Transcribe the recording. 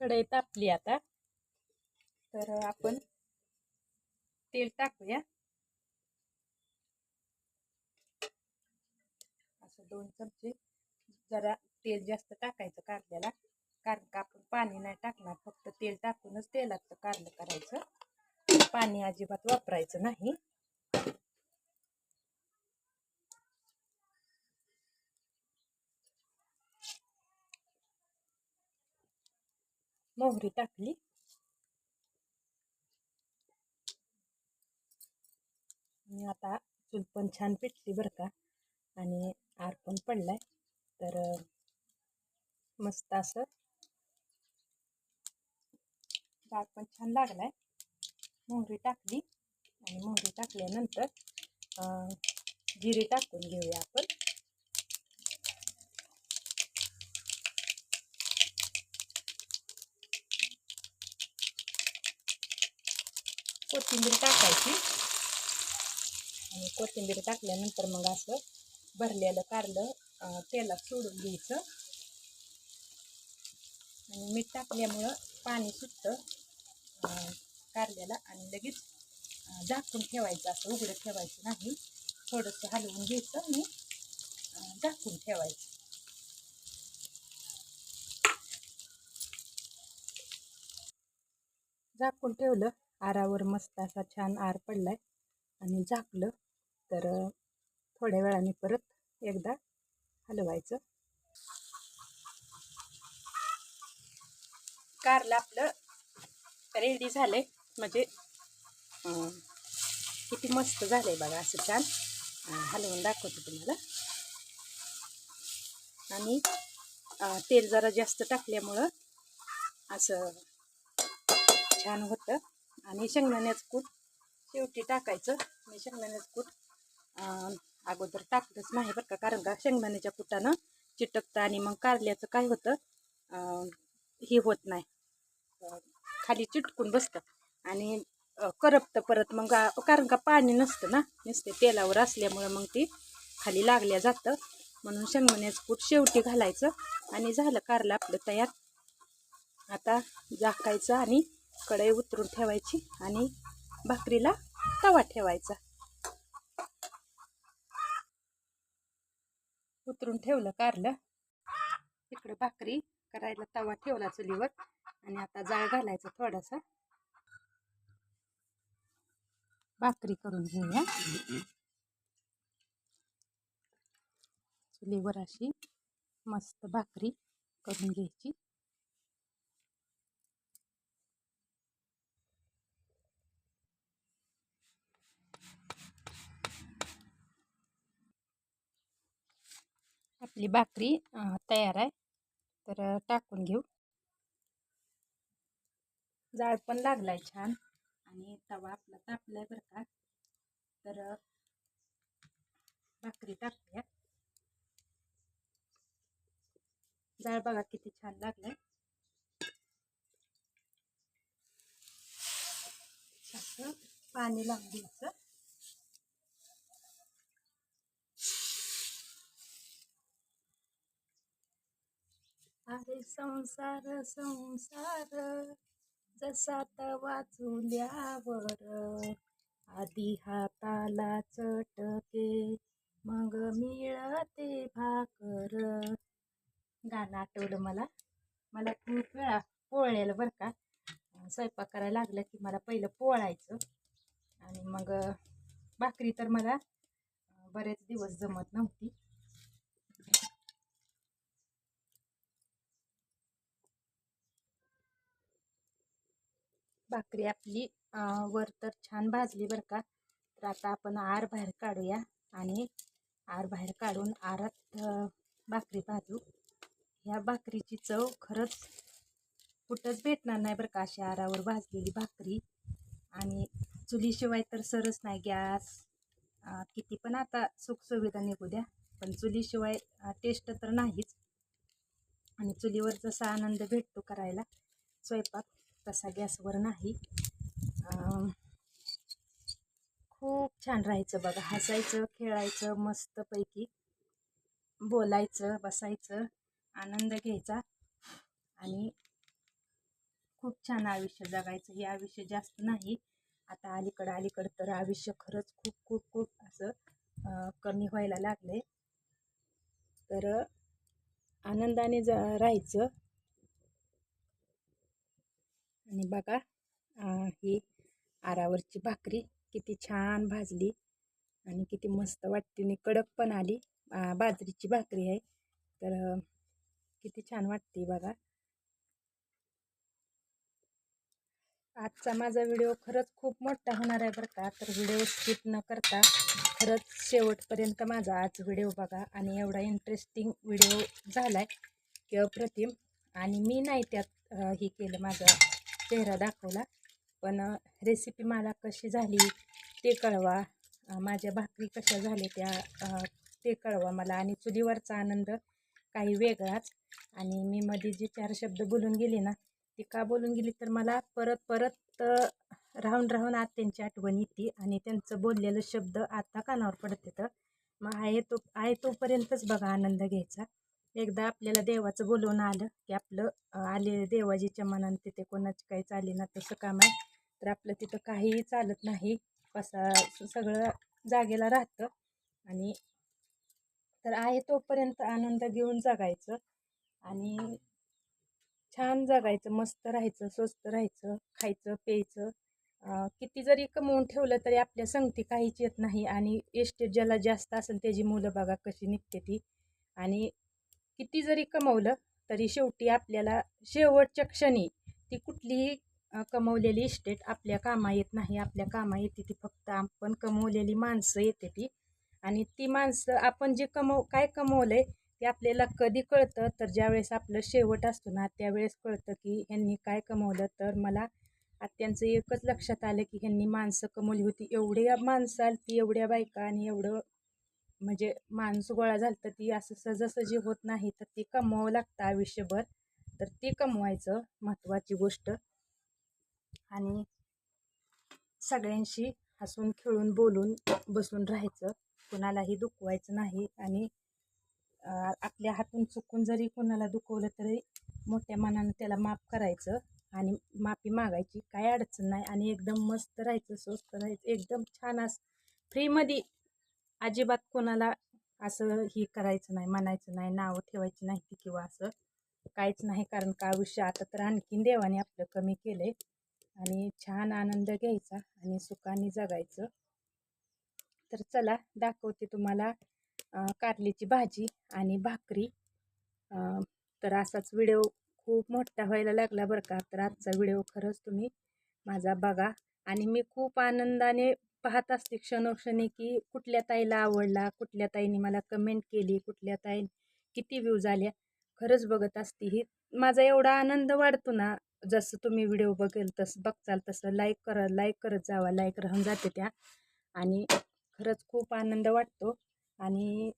कढई तापली आता. तर आपण तेल टाकूया. असं दोन चमचे जरा तेल जास्त टाकायचं कारल्याला. कारण का आपण पाणी नाही टाकणार फक्त तेल टाकूनच तेलात कारलं करायचं. पाणी अजिबात वापरायचं नाही. मोहरी टाकली. आणि आता चूल पण छान पेटली बरं का. आणि आर पण पडलाय. तर मस्त असं. डाळ पण छान लागलाय. मोहरी टाकली. आणि मोहरी टाकल्यानंतर जिरे टाकून घेऊया आपण. कोथिंबीर टाकायची. आणि कोथिंबीर टाकल्यानंतर मग असं भरलेलं कारलं तेलात सोडून घ्यायचं. आणि मीठ टाकल्यामुळं पाणी सुटतं कारल्याला. आणि लगेच झाकून ठेवायचं. असं उघडं ठेवायचं नाही. थोडंसं हलवून घ्यायचं आणि झाकून ठेवायचं. झाकून ठेवलं. आरावर मस्त असा छान आर पडला आहे आणि झाकलं तर थोड्या वेळाने परत एकदा हलवायचं. कारलं आपलं रेडी झालंय. म्हणजे किती मस्त झालंय बघा असं छान. हलवून दाखवतो तुम्हाला. आणि तेल जरा जास्त टाकल्यामुळं असं छान होतं. आणि शेंगदाण्याचं कूट. शेवटी टाकायचं. मी शेंगदाण्याचं कूट अगोदर टाकलंच नाही बरं का कारण का शेंगदाण्याच्या कुटानं चिटकतं आणि मग कारल्याचं काय होतं हे होत नाही. खाली चिटकून बसतं आणि करपतं परत मग कारण का पाणी नसतं ना नुसते तेलावर असल्यामुळं मग ती खाली लागल्या जातं. म्हणून शेंगदाण्याचं कूट शेवटी घालायचं आणि झालं कारलं आपलं तयार. आता झाकायचं आणि कढई उतरून ठेवायची आणि भाकरीला तवा ठेवायचा. उतरून ठेवलं कारलं. इकडं भाकरी करायला तवा ठेवला चुलीवर आणि आता जाळ घालायचा थोडासा. भाकरी करून घेऊया. चुलीवर अशी मस्त भाकरी करून घ्यायची. आपली भाकरी तयार आहे. तर टाकून घेऊ. जाळ पण लागलाय छान. आणि तवा आपला तापलाय बरं का. तर भाकरी टाकूया. जाळ बघा किती छान लागलाय. असं पाणी लावून घ्यायचं. अरे संसार संसार. जसा तवा चुल्यावर आधी हाताला चटके मग मिळते भाकर. गाणं आठवलं मला? मला खूप वेळा पोळलेलं बरं का स्वयंपाक करायला लागलं की मला पहिलं पोळायचं आणि मग भाकरी तर मला बरेच दिवस जमत नव्हती. भाकरी आपली वर तर छान भाजली बरं का. तर आता आपण आर बाहेर काढूया आणि आर बाहेर काढून आरात भाकरी भाजू. ह्या भाकरीची चव खरंच कुठंच भेटणार नाही बरं का अशी आरावर भाजलेली भाकरी. आणि चुलीशिवाय तर सरच नाही गॅस. किती पण आता सुखसुविधा निघू द्या पण चुलीशिवाय टेस्ट तर नाहीच. आणि चुलीवर जसा आनंद भेटतो करायला स्वयंपाक तसा गॅसवर नाही. खूप छान राहायचं बघा. हसायचं खेळायचं मस्तपैकी बोलायचं बसायचं आनंद घ्यायचा आणि खूप छान आयुष्य जगायचं. हे आयुष्य जास्त नाही. आता अलीकडं अलीकडं तर आयुष्य खरंच खूप खूप खूप असं कमी व्हायला लागले तर आनंदाने जा राहायचं. आणि बघा ही आरावरची भाकरी किती छान भाजली आणि किती मस्त वाटते आणि कडक पण आली. बाजरीची भाकरी आहे. तर किती छान वाटते बघा. आजचा माझा व्हिडिओ खरंच खूप मोठा होणार आहे बरं का. तर व्हिडिओ स्किप न करता खरंच शेवटपर्यंत माझा आज व्हिडिओ बघा आणि एवढा इंटरेस्टिंग व्हिडिओ झाला आहे की अप्रतिम आणि मी नाही त्यात हे केलं माझं चेहरा दाखवला. पण रेसिपी मला कशी झाली ते कळवा. माझ्या भाकरी कशा झाल्या त्या ते कळवा मला. आणि चुलीवरचा आनंद काही वेगळाच. आणि मी मध्ये जे चार शब्द बोलून गेले ना ती का बोलून गेली तर मला परत परत राहून राहून राहून त्यांची आठवण येते. आणि त्यांचं बोललेलं शब्द आता कानावर पडते तर. मग आहे तो आहे तोपर्यंतच बघा आनंद घ्यायचा. एकदा आपल्याला देवाचं बोलवून आलं की आपलं आले देवाजीच्या मनात तिथे कोणाची काही चाले ना तसं काम आहे तर आपलं तिथं काहीही चालत नाही. पसा सगळं जागेला राहतं आणि तर आहे तोपर्यंत आनंद घेऊन जगायचं आणि छान जगायचं मस्त राहायचं स्वस्त राहायचं खायचं प्यायचं. किती जरी कमवून ठेवलं तरी आपल्या संगती काहीच येत नाही आणि एस्टेट ज्याला जास्त असेल त्याची मुलं बघा कशी निघते ती. आणि किती जरी कमवलं तरी शेवटी आपल्याला शेवटच्या क्षणी ती कुठलीही कमवलेली इस्टेट आपल्या कामा येत नाही आपल्या कामा येते ती फक्त आपण कमवलेली माणसं येते ती. आणि ती माणसं आपण जे कमव काय कमवलंय ते आपल्याला कधी कळतं तर ज्यावेळेस आपलं शेवट असतो ना त्यावेळेस कळतं की ह्यांनी काय कमवलं. तर मला आत्यांचं एकच लक्षात आलं की ह्यांनी माणसं कमवली होती. एवढ्या माणसं आली ती एवढ्या बायका आणि एवढं म्हणजे माणसं गोळा झालं तर ती असं सहजासहजी होत नाही तर ती कमवावं लागतं आयुष्यभर. तर ते कमवायचं महत्त्वाची गोष्ट. आणि सगळ्यांशी हसून खेळून बोलून बसून राहायचं. कुणालाही दुखवायचं नाही आणि आपल्या हातून चुकून जरी कोणाला दुखवलं तरी मोठ्या मनानं त्याला माफ करायचं आणि माफी मागायची. काय अडचण नाही आणि एकदम मस्त राहायचं स्वस्त राहायचं. एकदम छान असं फ्रीमध्ये अजिबात कोणाला असं ही करायचं नाही म्हणायचं नाही नावं ठेवायची नाही ती किंवा असं काहीच नाही. कारण का आयुष्य आता तर आणखीन देवाने आपलं कमी केलं आहे आणि छान आनंद घ्यायचा आणि सुखाने जगायचं. तर चला दाखवते तुम्हाला कारलीची भाजी आणि भाकरी. तर असाच व्हिडिओ खूप मोठा व्हायला लागला बरं का. तर आजचा व्हिडिओ खरंच तुम्ही माझा बघा आणि मी खूप आनंदाने पाहत असते क्षणोक्षणी की कुठल्या ताईला आवडला कुठल्या ताईने मला कमेंट केली कुठल्या ताई किती व्ह्यूज आल्या. खरंच बघत असते ही. माझा एवढा आनंद वाढतो ना जसं तुम्ही व्हिडिओ बघेल तसं बघचाल तसं लाईक करा लाईक करत जावा लाईक राहून जाते त्या. आणि खरंच खूप आनंद वाटतो. आणि